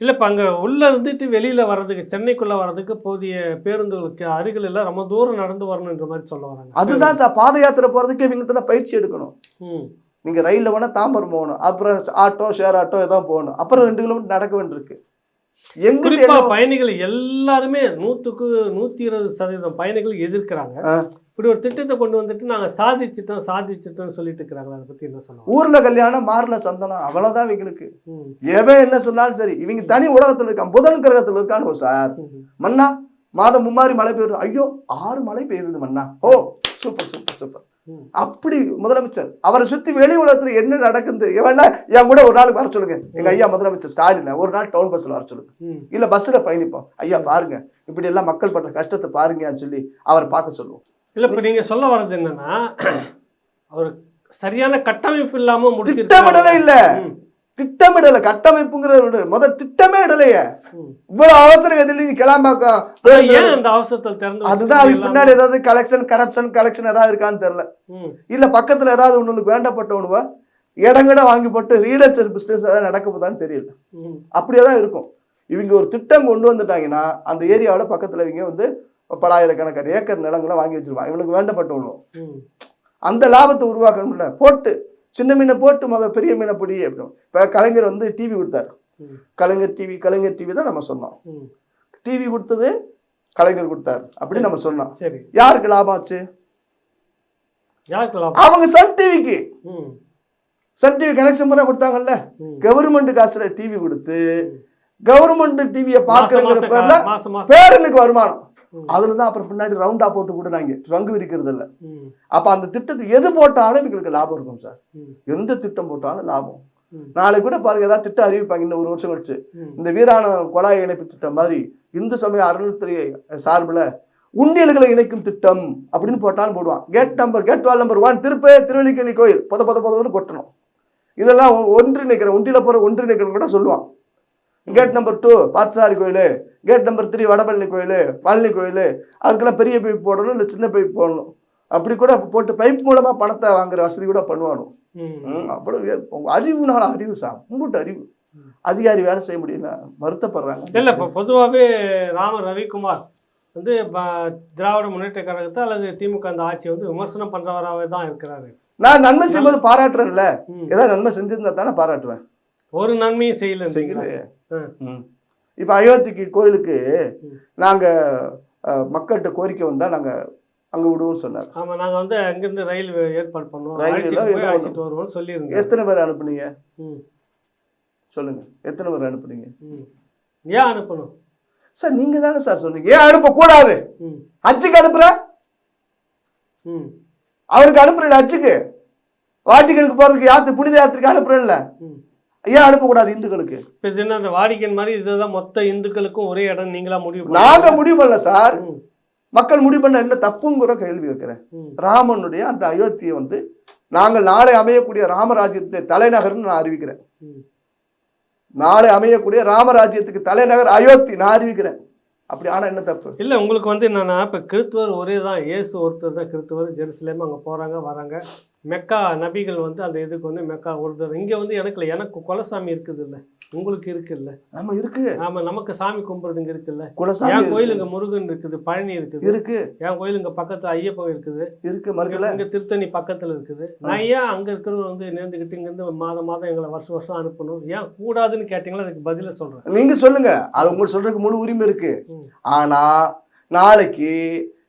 இல்ல இப்ப அங்க உள்ள இருந்துட்டு வெளியில வர்றதுக்கு சென்னைக்குள்ள வர்றதுக்கு போதிய பேருந்துகளுக்கு அருகில் எல்லாம் ரொம்ப தூரம் நடந்து வரணுன்ற மாதிரி சொல்ல வராங்க அதுதான் சார் பாத யாத்திரை போறதுக்கு இவங்ககிட்ட தான் பயிற்சி எடுக்கணும் ம். நீங்க ரயில்ல வேணா தாம்பரம் போகணும் அப்புறம் ஆட்டோ ஷேர் ஆட்டோ ஏதாவது போகணும் அப்புறம் ரெண்டு கிலோமீட்டர் நடக்க வேண்டியிருக்கு என்ன- பயணிகள் எல்லாருமே நூத்துக்கு நூத்தி இருபது சதவீதம் பயணிகள் எதிர்க்கிறாங்க. இப்படி ஒரு திட்டத்தை கொண்டு வந்துட்டு நாங்க சாதிச்சிட்டோம் சாதிச்சிட்டோம்னு சொல்லிட்டு இருக்கிறாங்களா அதை பத்தி என்ன சொல்லுவாங்க ஊர்ல கல்யாணம் மார்ல சந்தனம் அவ்வளவுதான் இவங்களுக்கு. எவன் என்ன சொன்னாலும் சரி இவங்க தனி உலகத்துல இருக்கான் புதன் கிரகத்துல இருக்கானு சார். மன்னா மாதம் மும்மாரி மழை பெய்யுது. ஐயோ ஆறு மழை பெய்யுது மன்னா. ஓ சூப்பர் சூப்பர் சூப்பர். அப்படி முதலமைச்சர் அவரை சுத்தி வெளி உலகத்துல என்ன நடக்குது எவனா என் கூட ஒரு நாளுக்கு வர சொல்லுங்க. எங்க ஐயா முதலமைச்சர் ஸ்டாலினை ஒரு நாள் டவுன் பஸ்ல வர சொல்லுங்க. இல்ல பஸ்ல பயணிப்போம். ஐயா பாருங்க இப்படி எல்லாம் மக்கள் படுற கஷ்டத்தை பாருங்கன்னு சொல்லி அவரை பார்க்க சொல்லுவோம். இல்ல இப்ப நீங்க சொல்ல வர்றது என்னன்னா ஒரு சரியான கட்டமைப்பு இல்லாம திட்டமிடலே இல்ல. திட்டமிடல கட்டமைப்புங்கிற முத திட்டமே இடலையே. இவ்வளவு அவசர கதியில் நீ ஏன் அந்த அவசரத்தில் திறந்து அதுதான் அதுக்கு பின்னாடி ஏதாவது கலெக்ஷன் கரப்ஷன் கலெக்ஷன் ஏதாவது இருக்கான்னு தெரியல. இல்ல பக்கத்துல ஏதாவது உங்களுக்கு வேண்டப்பட்டவனுவ இடங்கட வாங்கி போட்டு ரியல் எஸ்டேட் பிசினஸ் ஏதாவது நடக்க போதான்னு தெரியல. அப்படியே தான் இருக்கும். இவங்க ஒரு திட்டம் கொண்டு வந்துட்டாங்கன்னா அந்த ஏரியாவில் பக்கத்துல இவங்க வந்து பலாயிரக்கணக்கான ஏக்கர் நிலங்களை வாங்கி வச்சிருவான் இவனுக்கு வேண்டப்பட்டவனும். அந்த லாபத்தை உருவாக்கணும்ல. போட்டு சின்ன மீனை போட்டு முத பெரிய மீனை பிடி அப்படின்னு. இப்போ கலைஞர் வந்து டிவி கொடுத்தாரு. கலைஞர் டிவி கலைஞர் டிவி தான் நம்ம சொன்னோம். டிவி கொடுத்தது கலைஞர் கொடுத்தாரு அப்படி நம்ம சொன்னோம். யாருக்கு லாபம் ஆச்சு? அவங்க சன் டிவிக்கு. சன் டிவி கனெக்ஷன் பண்ண கொடுத்தாங்கல்ல. கவர்மெண்ட் காசுல டிவி கொடுத்து கவர்மெண்ட் டிவியை பாக்குறங்கிற பேர்ல பேரனுக்கு வருமானம். அதுல தான் அப்புறம் பின்னாடி ரவுண்டா போட்டு கொடுனாங்க பங்கு விரிக்கிறது இல்ல. அப்ப அந்த திட்டத்துக்கு எது போட்டாலும் எங்களுக்கு லாபம் இருக்கும் சார். எந்த திட்டம் போட்டாலும் லாபம். நாளைக்கு கூட பாருங்க ஏதாவது திட்டம் அறிவிப்பாங்க இன்னும் ஒரு வருஷம் கழிச்சு. இந்த வீராண குழாய் இணைப்பு திட்டம் மாதிரி இந்து சமய அறநிலைத்துறை சார்பில் உண்டியல்களை இணைக்கும் திட்டம் அப்படின்னு போட்டாலும் போடுவான். Gate number gate wall number one திருப்பே Thiruvallikeni கோயில் பொத பொத பொதன்னு கொட்டணும். இதெல்லாம் ஒன்றிணைக்கிற ஒன்றில போற ஒன்றிணைக்கிற கூட சொல்லுவான். கேட் நம்பர் டூ பாத்சாரி கோயில் கேட் நம்பர் த்ரீ வடபழனி கோயில் பழனி கோயில் அதுக்கெல்லாம் பெரிய பைப் போடணும் இல்லை சின்ன பைப் போடணும். அப்படி கூட போட்டு பைப் மூலமா பணத்தை வாங்குற வசதி கூட பண்ணுவானு ம். ம், அவ்வளவு ஏ- அறிவுனால அறிவு சார் கும்பிட்டு அறிவு. அதிகாரி வேலை செய்ய முடியல வருத்தப்படுறாங்க. இல்ல இப்போ பொதுவாகவே ராம ரவிக்குமார் வந்து திராவிட முன்னேற்ற கழகத்தை அல்லது திமுக அந்த ஆட்சியை வந்து விமர்சனம் பண்றவராகவே தான் இருக்கிறாரு. நான் நன்மை செய்யும்போது பாராட்டுறேன்ல. ஏதாவது நன்மை செஞ்சிருந்தா தானே பாராட்டுவேன். ஒரு நன்மையும் செய்யல செய்யலையே. இப்ப அயோத்திக்கு கோயிலுக்கு ம். நாங்க அஹ், மக்கள்கிட்ட கோரிக்கை வந்தா நாங்க அங்க விடுவோம்னு சொன்னார் ஆமா நாங்க வந்து அங்கிருந்து ரயில் ஏற்பாடு பண்ணுவோம் ரயில் வருவோம்னு சொல்லியிருந்தேன் எத்தனை பேர் அனுப்புனீங்க ம். சொல்லுங்க எத்தனை பேர் அனுப்புனீங்க. ஏன் அனுப்பணும் சார் நீங்க தானே சார் சொன்னீங்க ஏன் அனுப்ப கூடாது ம். அச்சுக்கு அனுப்புற ம். அவனுக்கு அனுப்புறல அச்சுக்கு வாட்டிக்கனுக்கு போறதுக்கு யாத்திரை புனித யாத்திரைக்கு அனுப்புறேன்ல. ஏன் அனுப்பக்கூடாது இந்துக்களுக்கு இது என்ன அந்த வாடிக்கன் மாதிரி இதுதான் மொத்த இந்துக்களுக்கும் ஒரே இடம் நீங்களா முடிவு? நாங்க முடிவு பண்ணல சார். மக்கள் முடிவு பண்ண என்ன தப்புங்கிற கேள்வி வைக்கிறேன். ராமனுடைய அந்த அயோத்தியை வந்து நாங்கள் நாளை அமையக்கூடிய ராமராஜ்யத்துடைய தலைநகர்னு நான் அறிவிக்கிறேன். நாளை அமையக்கூடிய ராமராஜ்யத்துக்கு தலைநகர் அயோத்தி நான் அறிவிக்கிறேன் அப்படி ஆனால் என்ன தப்பு? இல்லை உங்களுக்கு வந்து என்னன்னா இப்போ கிறித்துவர் ஒரே தான் இயேசு ஒருத்தர் தான் கிறித்துவர். ஜெருசலேம் அங்கே போகிறாங்க வராங்க. மெக்கா நபிகள் வந்து அந்த இதுக்கு வந்து மெக்கா ஒருத்தர் இங்கே வந்து எனக்கு இல்லை எனக்கு குலசாமி இருக்குது இல்லை உங்களுக்கு இருக்குல்ல? நம்ம இருக்கு. ஆமாம் நமக்கு சாமி கும்பிட்றது இங்கே இருக்குல்ல? குலசாமி என். கோயில் இங்கே முருகன் இருக்குது பழனி இருக்குது. இருக்கு. என் கோயில் இங்கே பக்கத்தில் ஐயப்பன் இருக்குது. இருக்கு மறுக்கல. இங்கே திருத்தணி பக்கத்தில் இருக்குது. நான் ஏன் அங்கே இருக்கிறவர் வந்து நேர்ந்துக்கிட்டு இங்கேருந்து மாதம் மாதம் எங்களை வருஷம் வருஷம் அனுப்பணும்? ஏன் கூடாதுன்னு கேட்டிங்களா? அதுக்கு பதிலை சொல்கிறேன் நீங்க சொல்லுங்க. அது உங்களுக்கு சொல்றதுக்கு முழு உரிமை இருக்கு. ஆனா நாளைக்கு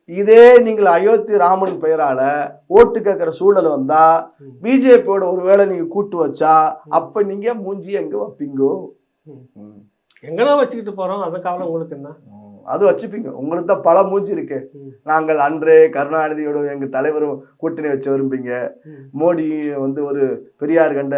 இதே நீங்கள் அயோத்தி ராமன் பெயரால ஓட்டு கேட்கிற சூழல் வந்தா. பிஜேபியோட ஒருவேளை நீங்க கூட்டு வச்சா அப்ப நீங்க மூஞ்சி எங்க வைப்பீங்கோ. எங்கன்னா வச்சுக்கிட்டு போகிறோம் அதை கவலை உங்களுக்கு என்ன. அது வச்சுப்பீங்க உங்களுக்கு தான் பல மூஞ்சி இருக்கு. நாங்கள் அன்றே கருணாநிதியோட எங்க தலைவரும் கூட்டணி வச்சு விரும்பீங்க. மோடி வந்து ஒரு பெரியார் கண்ட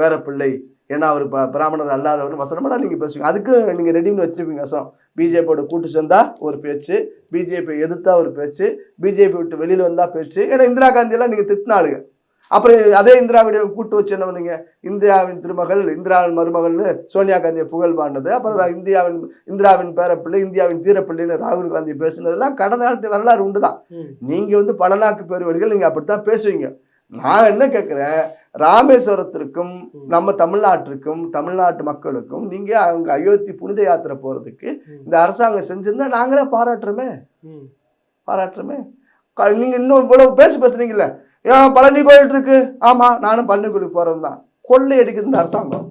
பேரப்பிள்ளை ஏன்னா அவர் பிராமணர் அல்லாதவர் வசனமெல்லாம் நீங்கள் பேசுவீங்க. அதுக்கு நீங்கள் ரெடின்னு வச்சிருப்பீங்க வசனம். பிஜேபியோட கூட்டு சேர்ந்தா ஒரு பேச்சு பிஜேபி எதிர்த்தா ஒரு பேச்சு பிஜேபி விட்டு வெளியில் வந்தா பேச்சு. ஏன்னா இந்திரா காந்தியெல்லாம் நீங்கள் திட்டினாளுங்க. அப்புறம் அதே இந்திராவுடைய கூட்டு வச்சு என்ன பண்ணீங்க இந்தியாவின் திருமகள் இந்திராவின் மருமகள்னு சோனியா காந்தியை புகழ் பாடினது. அப்புறம் இந்தியாவின் இந்திராவின் பேரப்பிள்ளை இந்தியாவின் தீரப்பிள்ளைன்னு ராகுல் காந்தி பேசுனதெல்லாம் கடந்த காலத்து வரலாறு உண்டு தான் ம். நீங்க வந்து பலநாக்கு பேர் வழிகள் நீங்க அப்படித்தான் பேசுவீங்க. நான் என்ன கேட்குறேன் ராமேஸ்வரத்திற்கும் நம்ம தமிழ்நாட்டிற்கும் தமிழ்நாட்டு மக்களுக்கும் நீங்க அங்க அயோத்தி புனித யாத்திரை போறதுக்கு ம். இந்த அரசாங்கம் செஞ்சிருந்தா நாங்களே பாராட்டுறோமே. பாராட்டுறோமே. க- நீங்க இன்னும் இவ்வளவு பேசி பேசுறீங்கல்ல ஏன் பழனி கோயில் இருக்கு? ஆமா நானும் பழனி கோயிலுக்கு போறவன் தான் கொள்ளை அடிக்குது இந்த அரசாங்கம்.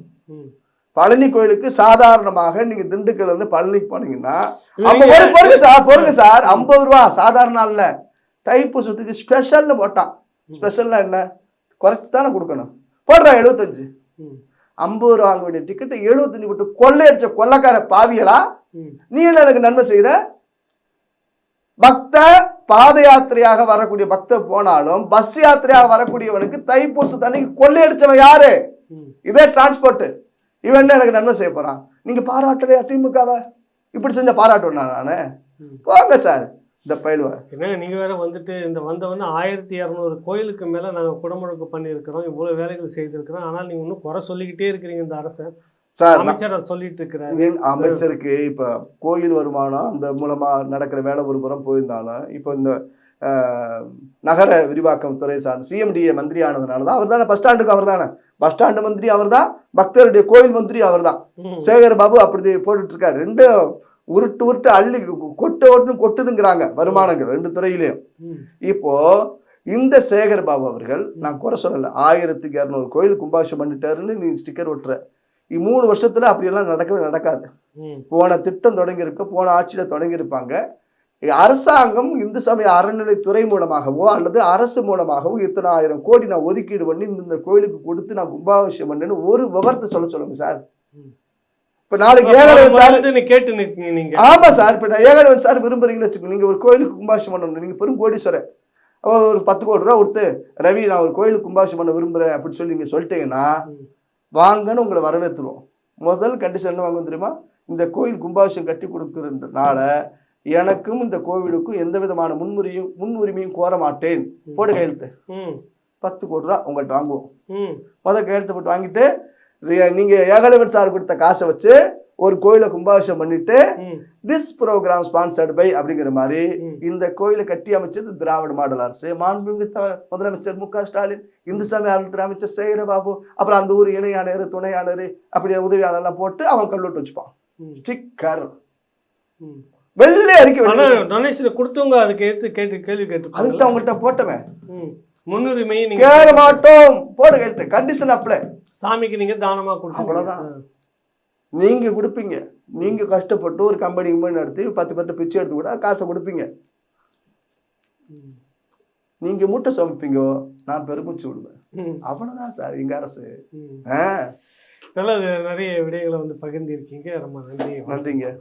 பழனி கோயிலுக்கு சாதாரணமாக நீங்க திண்டுக்கல்ல இருந்து பழனிக்கு போனீங்கன்னா அப்ப ஒரு பொருங்க சார் பொருங்க சார். ஐம்பது ரூபா சாதாரண இல்ல தைப்பூசத்துக்கு ஸ்பெஷல்னு போட்டான். ஸ்பெஷல்னா என்ன? குறைச்சு தானே கொடுக்கணும். போடுறா எழுபத்தஞ்சு. ஐம்பது ரூபா வாங்க வேண்டிய டிக்கெட்டை எழுபத்தஞ்சு போட்டு கொள்ளையடிச்ச கொள்ளக்கார பாவியலா. நீ என்ன எனக்கு நன்மை செய்யற பக்த பாத யாத்திரையாக வரக்கூடிய பக்த போனாலும் பஸ் யாத்திரையாக வரக்கூடியவனுக்கு தைப்பூச தண்ணிக்கு கொள்ளையடிச்சவன் யாரு. இதே டிரான்ஸ்போர்ட் இவன் என்ன எனக்கு நன்மை செய்ய போறான்? நீங்க பாராட்டலையா திமுகவை? இப்படி செஞ்ச பாராட்டுவேன் நானு. போங்க சார். இந்த பயிலுவ? என்னங்க நீங்கள் வேற வந்துட்டு இந்த வந்தவொடனே ஆயிரத்தி இரநூறு கோயிலுக்கு மேலே நாங்கள் குடமுழுக்கு பண்ணியிருக்கிறோம். இவ்வளோ வேலைகள் செய்திருக்கிறோம். ஆனால் நீங்கள் இன்னும் குறை சொல்லிக்கிட்டே இருக்கிறீங்க இந்த அரசை. சார் அமைச்சர் சொல்லிட்டு இருக்கிறாரு அமைச்சருக்கு இப்ப கோயில் வருமானம் அந்த மூலமா நடக்கிற வேலை ஒரு புறம் போயிருந்தாலும் இப்போ இந்த நகர விரிவாக்கம் துறை சார்ந்த சிஎம்டிஏ மந்திரி ஆனதுனால தான் அவர் தானே பஸ் ஸ்டாண்டுக்கு அவர் தானே. பஸ் ஸ்டாண்டு மந்திரி அவர் தான் பக்தருடைய கோயில் மந்திரி அவர் தான். சேகர் பாபு அப்படி போட்டுட்டு இருக்காரு. ரெண்டு உருட்டு உருட்டு அள்ளி கொட்டு ஒட்டுன்னு கொட்டுதுங்கிறாங்க வருமானங்கள் ரெண்டு துறையிலையும். இப்போ இந்த சேகர் பாபு அவர்கள் நான் குறை சொல்லலை ஆயிரத்துக்கு இரநூறு கோயில் கும்பாபிஷேகம் பண்ணிட்டாருன்னு நீ ஸ்டிக்கர் ஒட்டுற மூணு வருஷத்துல அப்படியெல்லாம் நடக்கவே நடக்காது. போன திட்டம் தொடங்கியிருக்கு போன ஆட்சியில தொடங்கியிருப்பாங்க அரசாங்கம் இந்து சமய அறநிலைத்துறை மூலமாகவோ அல்லது அரசு மூலமாகவோ இத்தனை ஆயிரம் கோடி நான் ஒதுக்கீடு பண்ணி இந்த கோயிலுக்கு கொடுத்து நான் கும்பாபிஷேகம் பண்ணேன்னு ஒரு விவரத்தை சொல்ல சொல்லுங்க சார். இப்ப நாளைக்கு ஏகலவன் சார் கேட்டு நிற்கீங்க நீங்கள் ஆமா சார் இப்ப நான் ஏகலவன் சார் விரும்புறீங்கன்னு வச்சுக்கோங்க. நீங்க ஒரு கோயிலுக்கு கும்பாபிஷேகம் பண்ணணும். நீங்க பெரும் கோடீஸ்வரர். அவர் ஒரு பத்து கோடி ரூபா கொடுத்து ரவி நான் ஒரு கோயிலுக்கு கும்பாபிஷேகம் பண்ண விரும்புறேன் அப்படின்னு சொல்லி நீங்க சொல்லிட்டீங்கன்னா. வாங்கன்னு உங்களை வரவேற்றுருவோம் முதல் கண்டிஷன் என்ன வாங்க தெரியுமா? இந்த கோயில் கும்பாபிஷேகம் கட்டி கொடுக்குறதுனால எனக்கும் இந்த கோவிலுக்கும் எந்த விதமான முன்னுரிமையும் முன்னுரிமையும் கோர மாட்டேன். போடு கையெழுத்து. பத்து கோடி ரூபா உங்கள்கிட்ட வாங்குவோம். முதல் கையெழுத்து போட்டு வாங்கிட்டு ரி- நீங்க ஏகலவன் சார் கொடுத்த காசை வச்சு ஒரு கோயிலை கும்பாபிஷேகம் பண்ணிட்டு திஸ் ப்ரோக்ராம் ஸ்பான்சர்ட் பை அப்படிங்கிற மாதிரி. இந்த கோயிலை கட்டி அமைச்சது திராவிட மாடல் அரசு. மாண்புமிகு முதலமைச்சர் மு க ஸ்டாலின் இந்து சமய அறத்துறை அமைச்சர் சேகரபாபு அப்புறம் அந்த ஊர் இணை ஆணையர் துணை ஆணையர் அப்படி உதவியாளர்லாம் போட்டு அவன் கல்லூட்டு வச்சுப்பான். ஸ்டிக்கர். வெள்ளை அறிக்கை. டொனேஷன் கொடுத்தவங்க அதுக்கு எடுத்து கேட்டு கேள்வி அதுக்கு கேட்டு அவங்கள்ட்ட போட்டவன். ம். முன்னுரிமையை நீங்க கேட்க மாட்டோம். போடு கையெழுத்து கண்டிஷன் அப்ளை சாமிக்கு நீங்க தானமா கொடுத்தீங்க. அவ்வளவுதான். நீங்க கொடுப்பீங்க. நீங்க கஷ்டப்பட்டு ஒரு கம்பெனி கிம்பெனி நடத்தி பத்து பேர்ட்ட பிச்சை எடுத்து கூட காசை கொடுப்பீங்க. ம். நீங்க மூட்டை சமைப்பீங்க நான் பெருமிச்சு விடுவேன். ம். அவ்வளவுதான் சார் எங்க அரசு. ஆ, நல்லது நிறைய விடயங்களை வந்து பகிர்ந்திருக்கீங்க. ரொம்ப நன்றி நன்றிங்க.